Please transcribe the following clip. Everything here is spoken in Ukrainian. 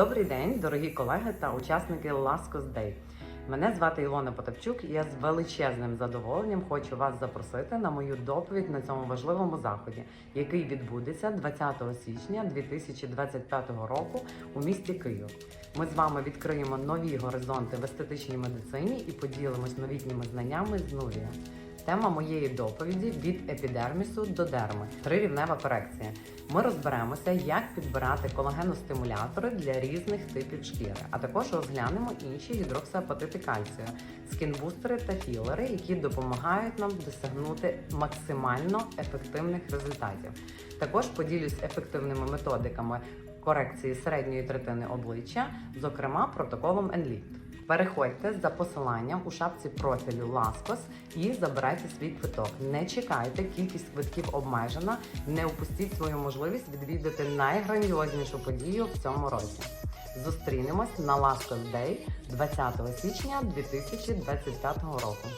Добрий день, дорогі колеги та учасники Ласкос Day. Мене звати Ілона Потапчук, і я з величезним задоволенням хочу вас запросити на мою доповідь на цьому важливому заході, який відбудеться 20 січня 2025 року у місті Київ. Ми з вами відкриємо нові горизонти в естетичній медицині і поділимось новітніми знаннями з нуля. Тема моєї доповіді від епідермісу до дерми трирівнева корекція. Ми розберемося, як підбирати колагеностимулятори для різних типів шкіри, а також розглянемо інші гідроксиапатити кальцію, скінбустери та філери, які допомагають нам досягнути максимально ефективних результатів. Також поділюсь ефективними методиками корекції середньої третини обличчя, зокрема протоколом ENLIFT. Переходьте за посиланням у шапці профілю Ласкос і забирайте свій квиток. Не чекайте, кількість квитків обмежена. Не упустіть свою можливість відвідати найграндіознішу подію в цьому році. Зустрінемось на Ласкос Дей 20 січня 2025 року.